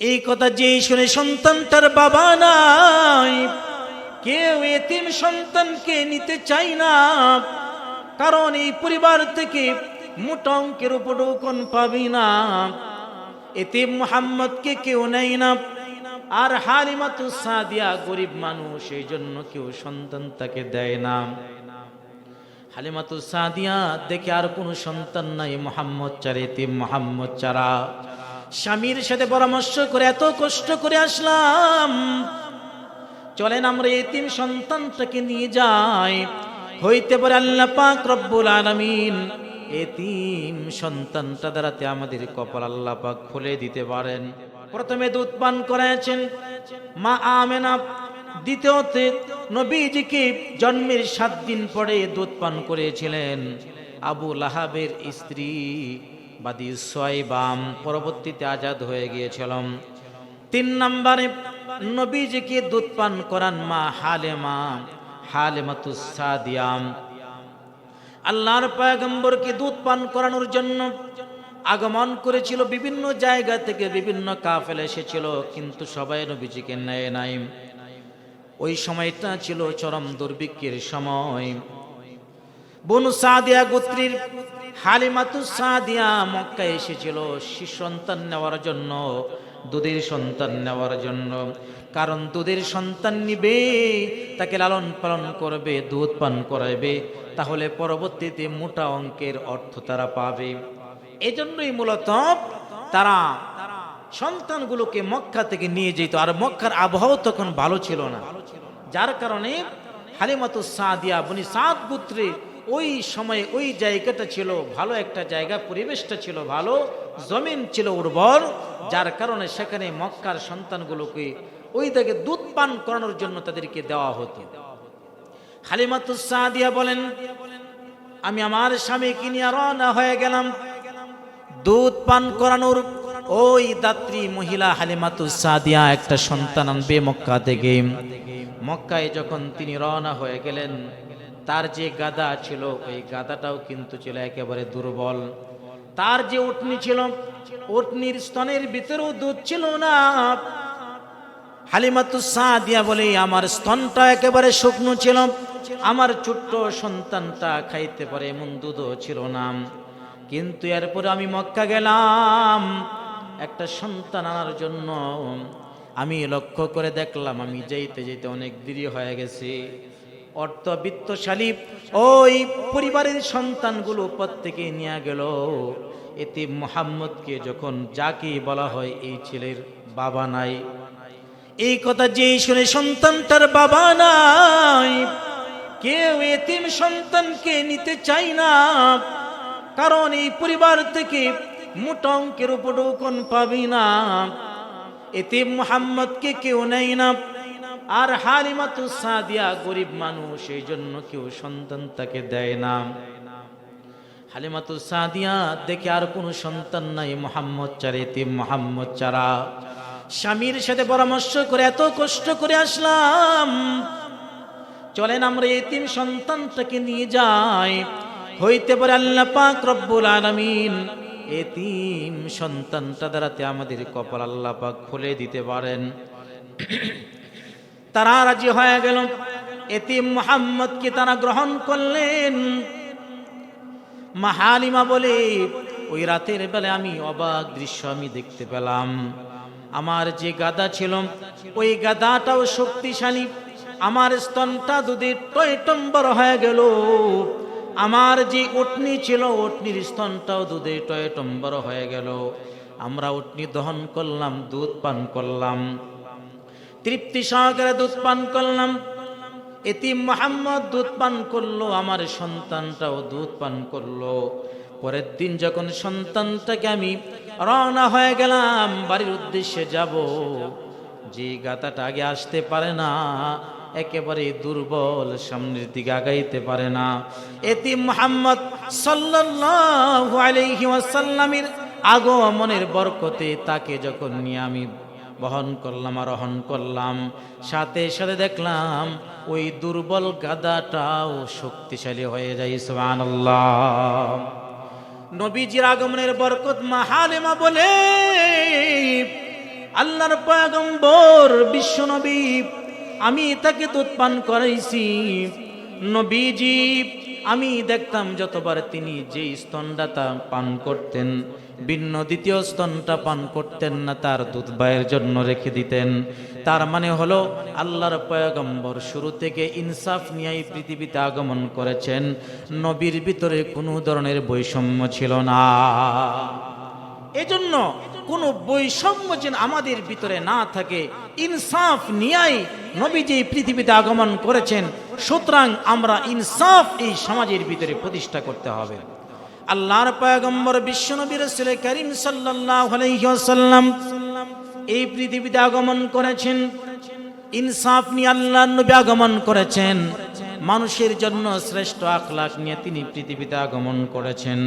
এই কথা যেই শুনে সন্তানটার বাবা নাই, কেউ এতিম সন্তানকে নিতে চাই না। কারণ এই পরিবার থেকে মোটা অঙ্কের উপরও কোন পাবি না। এতিম মোহাম্মদকে কেউ নেয় না। আর হালিমাতু সাদিয়া গরিব মানুষ, এই জন্য কেউ সন্তান তাকে দেয় না। হালিমাতু সাদিয়া দেখে আর কোনো সন্তান নাই, মোহাম্মদ চারে এতিম মোহাম্মদ চারা স্বামীর সাথে পরামর্শ করে এত কষ্ট করে আসলাম। চলেন আমরা এতিম সন্তানটাকে নিয়ে যাই। হইতে পারে আল্লাহ পাক রব্বুল আলামিন। এতিম সন্তানটা দ্বারাতে আমাদের কপাল আল্লাহ পাক খুলে দিতে পারেন। প্রথমে দুধ পান করাইছেন মা আমেনা, দ্বিতীয়তে নবীজিকে জন্মের সাত দিন পরে দুধ পান করেছিলেন। আবু লাহাবের স্ত্রী বাদি সোয়াইবাম, পরবর্তীতে আজাদ হয়ে গিয়েছিলাম। তিন নম্বরে নবীজিকে দুধ পান করান মা হালেমা হালেমাতুসাদিয়াম আল্লাহর পয়গম্বরকে দুধ পান করানোর জন্য আগমন করেছিল বিভিন্ন জায়গা থেকে, বিভিন্ন কাফেল এসেছিল, কিন্তু সবাই নবীজিকে নেয় নাই। ওই সময়টা ছিল চরম দুর্ভিক্ষের সময়। বনু সাদিয়া গোত্রীর হালিমাতু সাদিয়া মক্কায় এসেছিল। শিশু সন্তান নেওয়ার জন্য, দুধের সন্তান নেওয়ার জন্য। কারণ দুধের সন্তান নিবে, তাকে লালন পালন করবে, দুধ পান করাবে তাহলে পরবর্তীতে মোটা অঙ্কের অর্থ তারা পাবে। এজন্যই মূলত তারা সন্তানগুলোকে মক্কা থেকে নিয়ে যেত। আর মক্কার আবহাওয়া তখন ভালো ছিল না। যার কারণে হালিমাতু সাদিয়া বনি সাদ গোত্রে ওই সময়ে ওই জায়গাটা ছিল ভালো, একটা জায়গা, পরিবেশটা ছিল ভালো, জমিন ছিল উর্বর, যার কারণে সেখানে মক্কার সন্তানগুলোকে ওই থেকে দুধ পান করানোর জন্য তাদেরকে দেওয়া হতো। হালিমাতু সাদিয়া বলেন, আমি আমার স্বামীকে নিয়ে রওনা হয়ে গেলাম। দুধ পান করানোর ওই দাত্রী মহিলা হালিমাতু সাদিয়া একটা সন্তান আনবে মক্কা থেকে। মক্কায় যখন তিনি রওনা হয়ে গেলেন তার যে গাদা ছিল, ওই গাদাটাও কিন্তু ছিল একেবারে দুর্বল। তার যে উটনি ছিল উটনির স্তনের ভিতরেও দুধ ছিল না। হালিমাতু সাদিয়া বলে, আমার স্তনটা একেবারে শুকনো ছিল। আমার ছোট্ট সন্তানটা খাইতে পারে এমন দুধও ছিল না। কিন্তু এরপরে আমি মক্কা গেলাম। একটা সন্তান আনার জন্য আমি লক্ষ্য করে দেখলাম, আমি যেতে যেতে অনেক দেরি হয়ে গেছে। অর্থ বিত্তশালী ওই পরিবারের সন্তানগুলো প্রত্যেকে নিয়ে গেল। এতে মোহাম্মদকে যখন যাকে বলা হয় এই ছেলের বাবা নাই। এই কথা যেই শুনে সন্তানটার বাবা নাই, কেউ এতিম সন্তানকে নিতে চাই না। কারণ এই পরিবার থেকে মোটা অঙ্কের উপরও কোন পাবি না। এতিম মোহাম্মদকে কেউ নেয় না। আর হালিমাতু সাদিয়া গরিব মানুষ, এই জন্য কেউ সন্তান তাকে দেয় না। হালিমাতু সাদিয়া দেখে আর কোনো সন্তান নাই, মোহাম্মদ চারে এতিম, মোহাম্মদ চারা। স্বামীর সাথে পরামর্শ করে এত কষ্ট করে আসলাম। চলেন আমরা এতিম সন্তানটাকে নিয়ে যাই। হইতে পারে আল্লাহ পাক রব্বুল আলামিন এতিম সন্তানটা দ্বারাতে আমাদের কপাল আল্লাহ পাক খুলে দিতে পারেন। তারা রাজি হয়ে গেল। এতিম মোহাম্মদকে তারা গ্রহণ করলেন। মাহালিমা বলে, ওই রাতের বেলা আমি অবাক দৃশ্য আমি দেখতে পেলাম। আমার যে গাদা ছিল, ওই গাদাটাও শক্তিশালী। আমার স্তনটা দুধে টয়টম্বর হয়ে গেল। আমার যে উটনি ছিল উটনির স্তনটাও দুধে টয়টম্বর হয়ে গেল। আমরা উটনি দহন করলাম, দুধ পান করলাম। তৃপ্তি সহকারে দুধ পান করলাম। এতি মোহাম্মদ দুধ পান করল, আমার সন্তানটাও দুধ পান করল। পরের দিন যখন সন্তানটাকে আমি রওনা হয়ে গেলাম, বাড়ির উদ্দেশ্যে যাব। যে গাতাটা আগে আসতে পারে না, একেবারে দুর্বল, সামনের দিকে আগাইতে পারে না। এতি মোহাম্মদ সাল্লাল্লাহু আলাইহি ওয়াসাল্লামের আগমনের বরকতে তাকে যখন নিয়ে আমি বহন করলাম, আরোহণ করলাম। সাথে সাথে দেখলাম, ওই দুর্বল গাদাটাও শক্তিশালী হয়ে যায়, সুবহানাল্লাহ। নবীজির আগমনের বরকত মাহালেমা বলে, আল্লাহর পয়গম্বর, বিশ্বনবী, আমি তাকে দুধ করাইছি। নবীজি আমি দেখতাম যতবার তিনি যে স্তনটা পান করতেন, ভিন্ন দ্বিতীয় স্তনটা পান করতেন না, তার দুধ ভাইয়ের জন্য রেখে দিতেন। তার মানে হলো, আল্লাহর পয়গম্বর শুরু থেকে ইনসাফ নিয়ে পৃথিবীতে আগমন করেছেন, নবীর ভিতরে কোনো ধরনের বৈষম্য ছিল না। এজন্য কোনো বৈষম্য যেন আমাদের ভিতরে না থাকে, ইনসাফ নিয়াই নবীজি এই পৃথিবীতে আগমন করেছেন সুতরাং আমরা ইনসাফ এই সমাজের ভিতরে প্রতিষ্ঠা করতে হবে। আল্লাহর পয়গম্বর বিশ্বনবী রসুল করিম ওয়াসাল্লাম এই পৃথিবীতে আগমন করেছেন। ইনসাফ নিয়ে আল্লাহ নবী আগমন করেছেন। মানুষের জন্য শ্রেষ্ঠ আখলাখ নিয়ে তিনি পৃথিবীতে আগমন করেছেন।